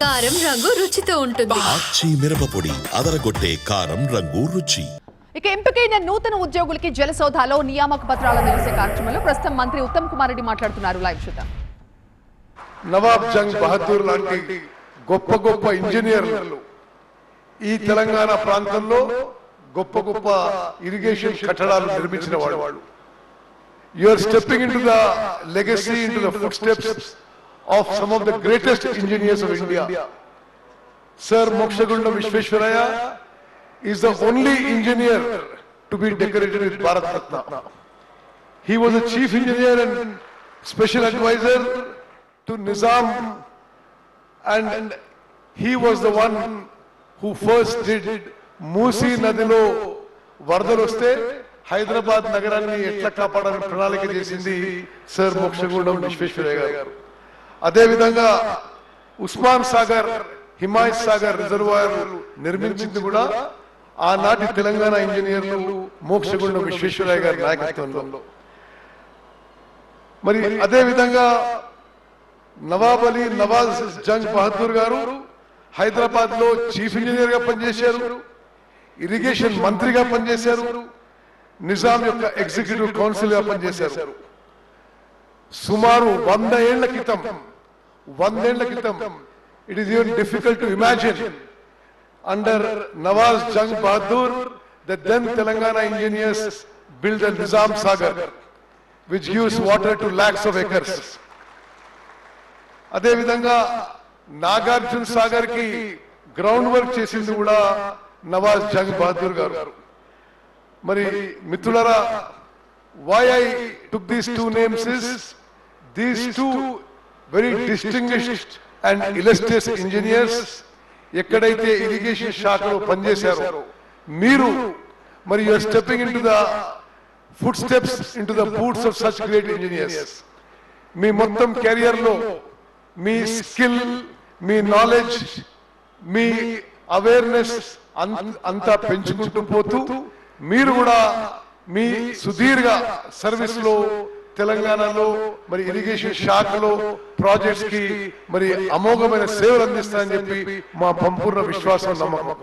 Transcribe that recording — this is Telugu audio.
కారం రంగు రుచితో ఉంటుంది. ఆచి మిరపపొడి అదరగొట్టే కారం రంగు రుచి. ఇక ఎంపికైన నూతన ఉద్యోగులకి జలసౌధాలో నియామక పత్రాలు నిలిసే కార్యక్రమంలో ప్రస్తుతం మంత్రి ఉత్తమ్ కుమార్ రెడ్డి మాట్లాడుతున్నారు. లైవ్ చూద్దాం. నవాబ్ జంగ్ బహదూర్ లాంటి గొప్ప గొప్ప ఇంజనీర్లు ఈ తెలంగాణ ప్రాంతంలో గొప్ప గొప్ప ఇరిగేషన్ కట్టడాలు నిర్మించిన వాళ్ళు. You are stepping into the legacy into the footsteps of some of the greatest engineers of India sir Mokshagundam Visvesvaraya is the only engineer to be decorated with Bharat Ratna He was a chief engineer and special advisor to Nizam and he was the one who first did Musi నదిలో వరదలు వస్తే హైదరాబాద్ నగరాన్ని ఎట్లా కాపాడాలని ప్రణాళిక చేసింది సర్ మోక్షగూడెం విశ్వేశ్వరయ్య గారు అదేవిధంగా ఉస్మాన్ సాగర్ హిమాయత్ సాగర్ రిజర్వాయర్ నిర్మించింది కూడా ఆనాటి తెలంగాణ ఇంజనీర్లు మోక్షగుండం విశ్వేశ్వరయ్య గారి నాయకత్వంలో. మరి అదే విధంగా నవాబ్ అలీ నవాజ్ జంగ్ బహదూర్ గారు హైదరాబాద్లో చీఫ్ ఇంజనీర్గా పనిచేశారు ఇరిగేషన్ మంత్రిగా పనిచేశారు నిజాం యొక్క ఎగ్జిక్యూటివ్ కౌన్సిల్గా పనిచేశారు. సుమారు వంద ఏళ్ళ క్రితం వందేళ్ల క్రితం it is even difficult to imagine under Nawaz Jung Bahadur the then Telangana engineers build the Nizam Sagar which gives water to lakhs of acres అదే విధంగా నాగార్జున సాగర్ కి గ్రౌండ్ వర్క్ చేసింది కూడా నవాజ్ జంగ్ బహదూర్ గారు మరి మిత్రులరా why I took these two names is these two very distinguished and illustrious engineers ఎక్కడైతే ఇరిగేషన్ శాఖలో పనిచేశారో మీరు మరి you are stepping into the footsteps into the boots of such great engineers మీ మొత్తం కెరియర్లో మీ స్కిల్ మీ నాలెడ్జ్ మీ అవేర్నెస్ అంతా పెంచుకుంటూ పోతూ మీరు కూడా మీ సుదీర్ఘ సర్వీస్లో తెలంగాణలో మరి ఇరిగేషన్ శాఖలో ప్రాజెక్ట్స్కి మరి అమోఘమైన సేవలు అందిస్తాయని చెప్పి మా సంపూర్ణ విశ్వాసం నమ్మకం.